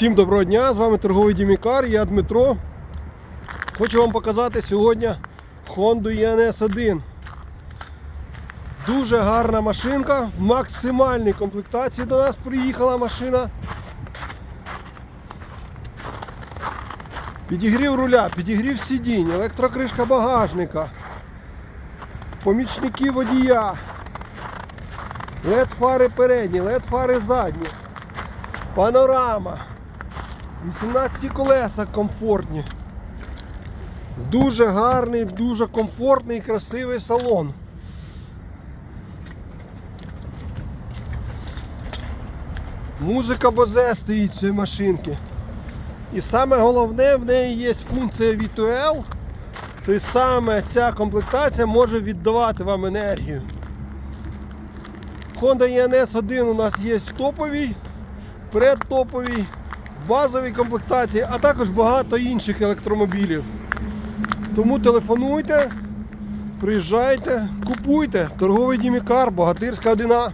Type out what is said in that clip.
Всім доброго дня! З вами торговий Дімікар, я Дмитро. Хочу вам показати сьогодні Honda ENS 1. Дуже гарна машинка, в максимальній комплектації до нас приїхала машина. Підігрів руля, підігрів сидінь, електрокришка багажника, помічники водія, led фари передні, led фари задні, панорама, 18 колеса комфортні. Дуже гарний, дуже комфортний красивий салон. Музика Бозе стоїть в цій машинці. І саме головне в неї є функція V2L. Тобто саме ця комплектація може віддавати вам енергію. Honda ENS 1 у нас є в топовій, предтоповій, базовій комплектації, а також багато інших електромобілів. Тому телефонуйте, приїжджайте, купуйте. Торговий Дімікар, Богатирська 1А.